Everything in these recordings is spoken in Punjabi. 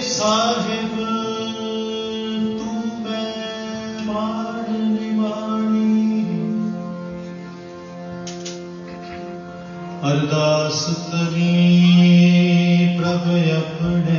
ਸਾਹਿਬ ਤੂੰ ਮੈਂ ਅਰਦਾਸ ਤਵੀ ਪ੍ਰਭ ਆਪਣੇ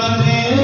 Radhe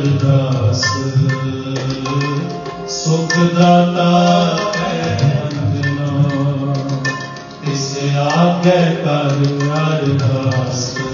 ਅਰਦਾਸ। ਸੁਖ ਦਾਤਾ ਮੰਗਨਾ ਇਸ ਆਗੇ ਕਰ ਅਰਦਾਸ।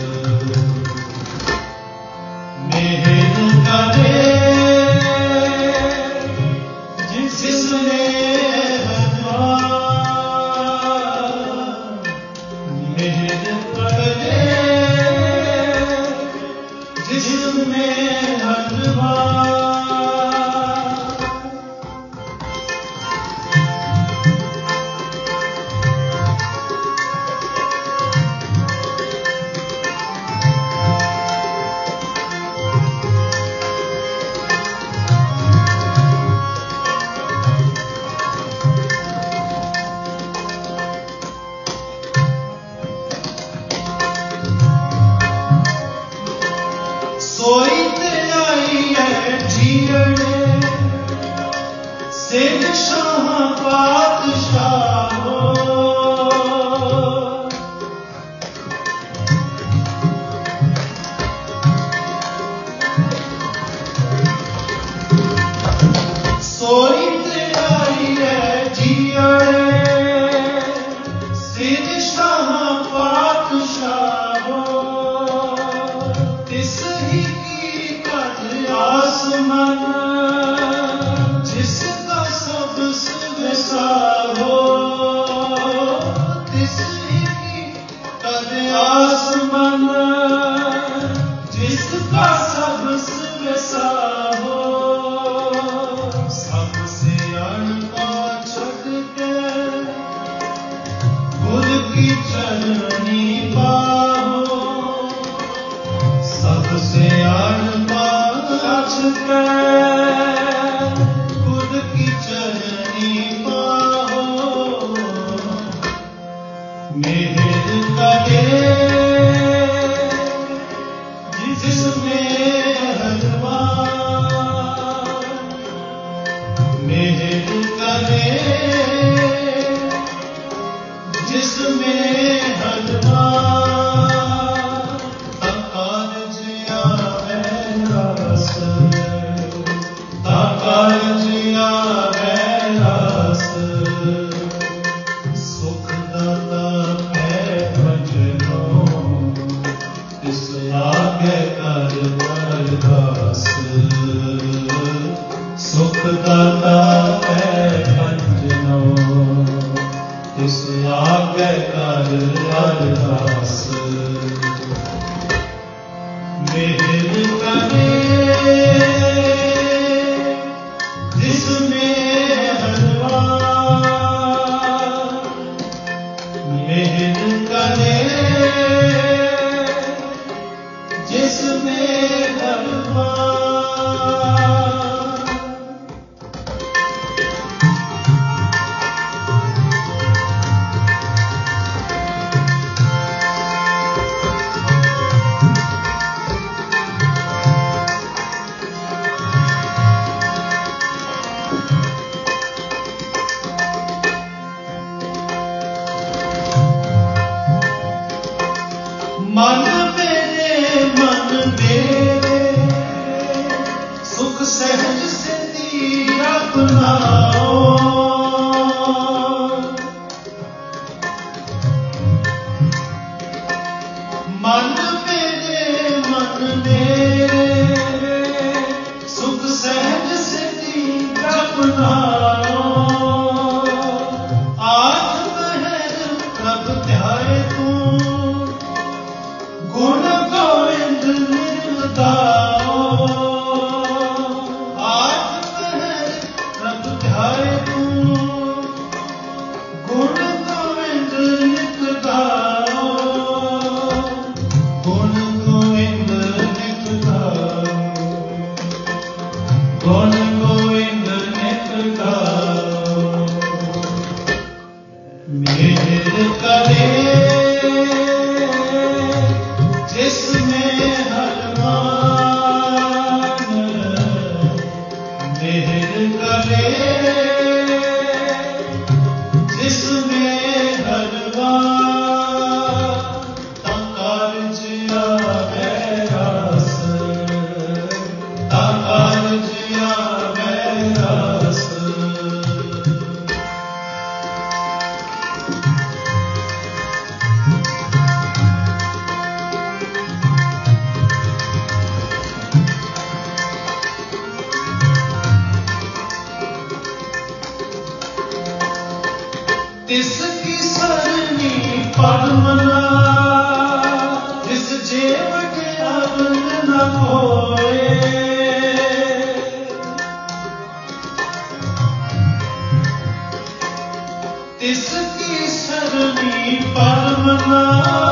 Palmana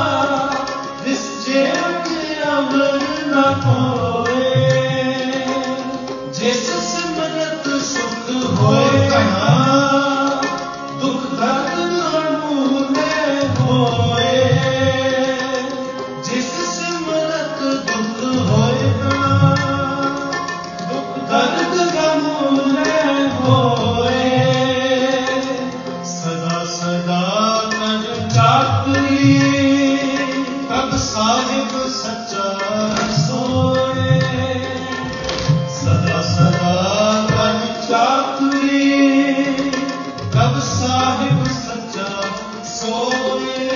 ਸਾਹਿਬ ਸੱਚਾ ਸੋਏ।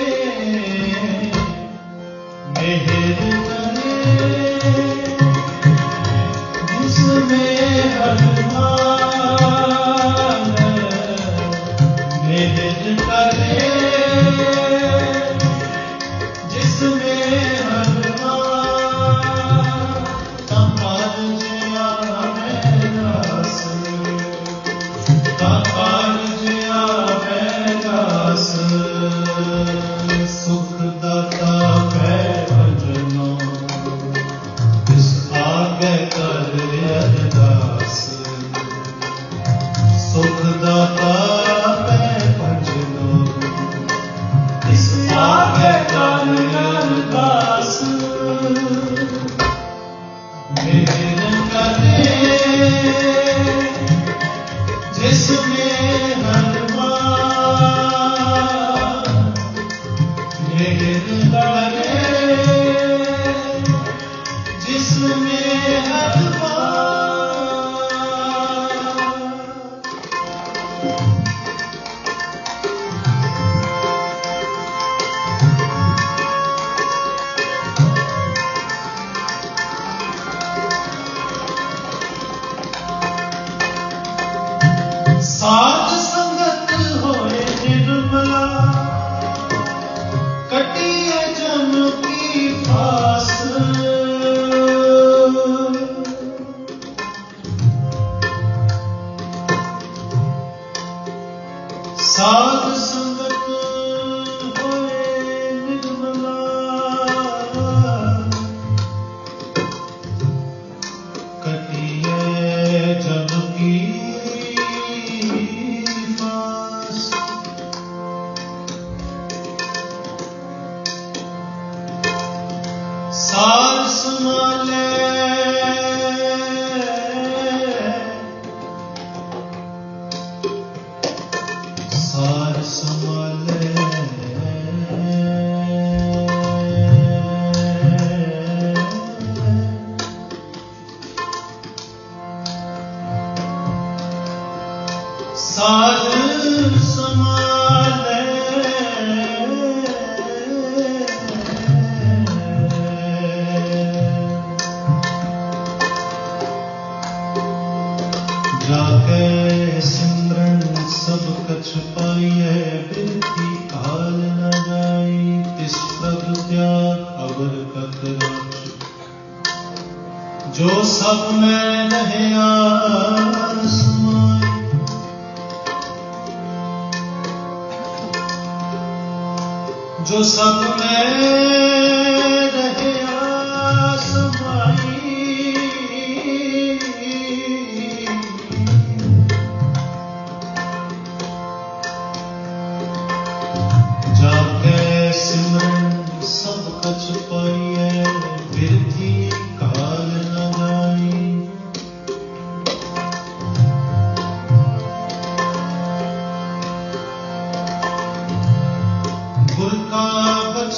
ਮਿਹਰ ਕਰੇ। ਜਿਸ ਮੇ ਹਰਮਾਨ Allah'ım. ਪ੍ਰਭ ਅਵਰ ਕਤ ਰਾਚ ਜੋ ਸਭ ਮੈਂ ਰਹਿਆ ਸਮਾਈ। ਜੋ ਸਭ ਮੈਂ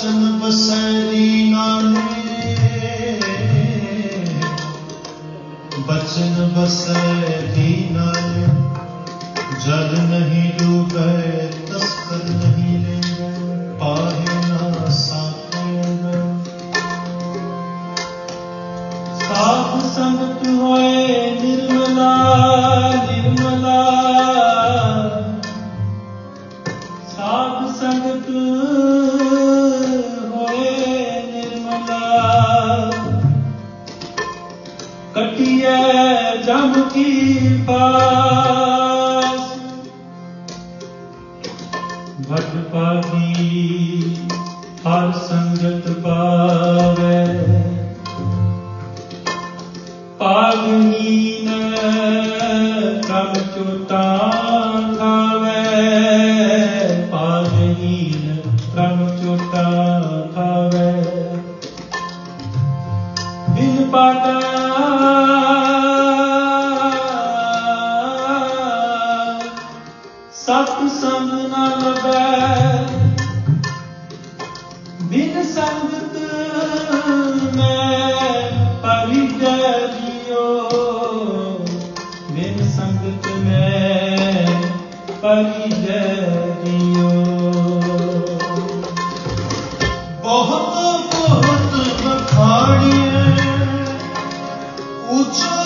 ਬਚਨ ਬਸੈ ਦੀਨਾ ਨੇ ਬਚਨ ਬਸੈ ਦੀਨਾ ਨੇ ਜਲ ਨਹੀਂ ਡੂਬੈ ਭਟ ਪਾਗੀ ਹਰ ਸੰਗਤ ਪਾਵੇ। ਪਾਗਨੀਨ ਕਮ ਚੋਟਾ ਖਾਵੇ ਬਿਨ ਸੰਗਤ ਮੈਂ ਪਰਿਜਰਿਓ ਬਹੁਤ ਬਹੁਤ ਬਖਾੜੀਏ ਉੱਚਾ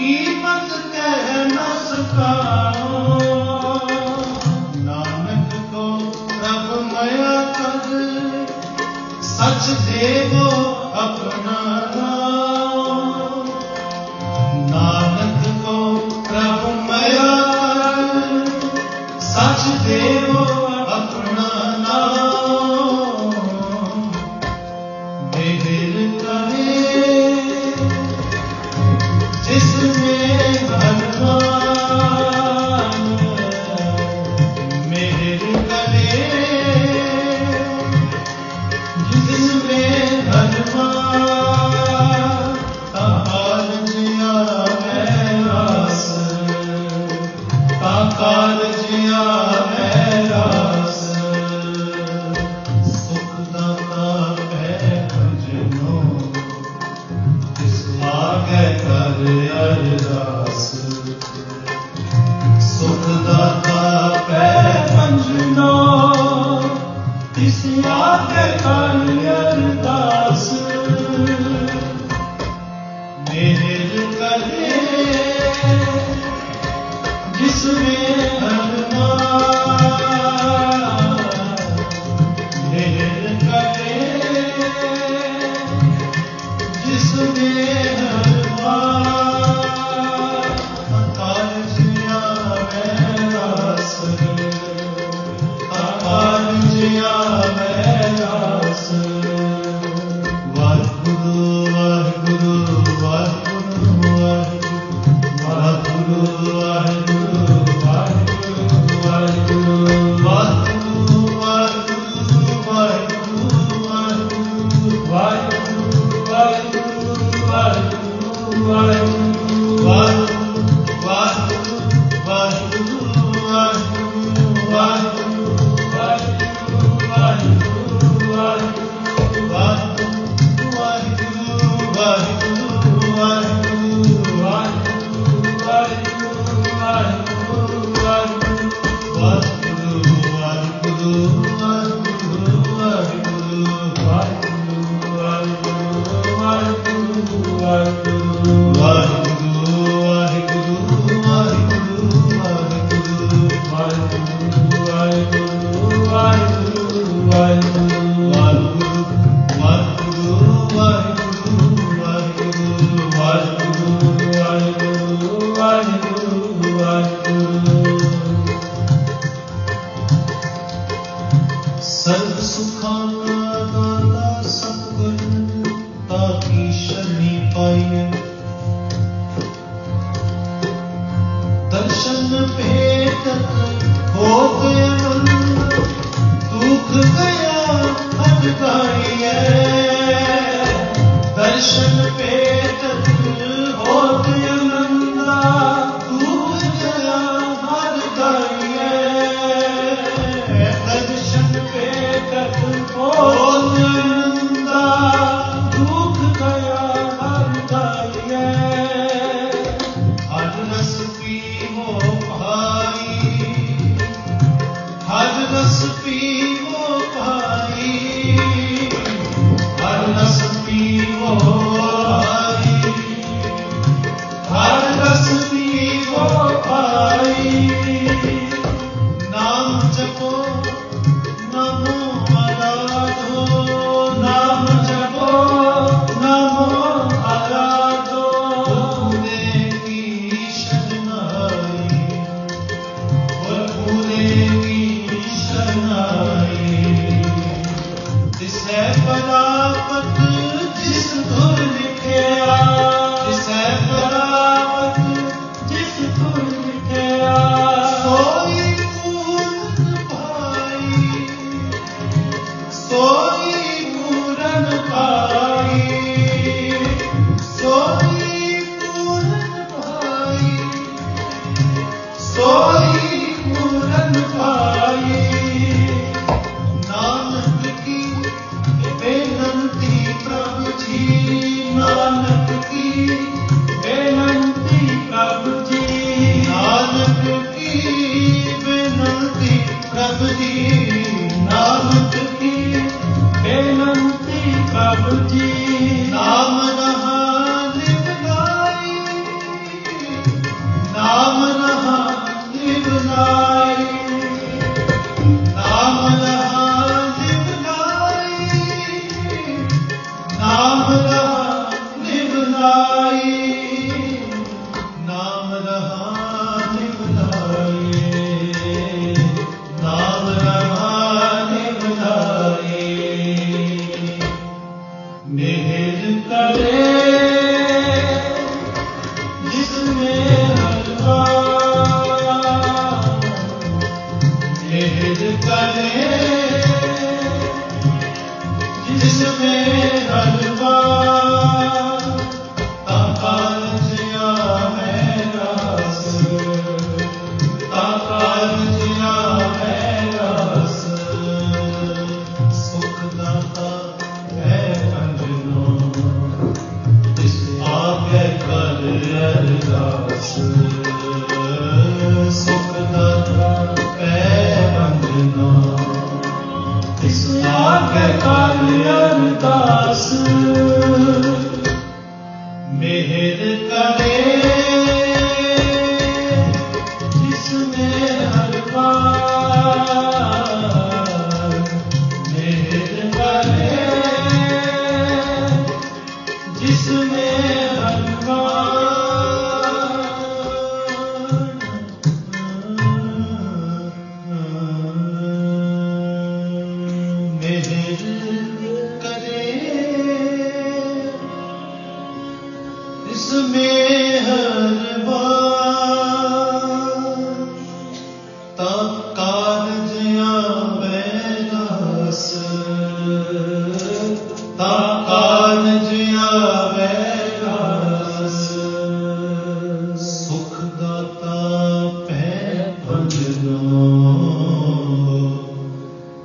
ਕੀਮਤ ਕਹਿ ਨ ਸਕਾਉ ਨਾਨਕ ਕੋ ਪ੍ਰਭ ਮਇਆ ਕਦ ਸਚ ਦੇਵੋ ਆਪਣਾ ਨਾਮ। ਨਾਨਕ Come. disappear.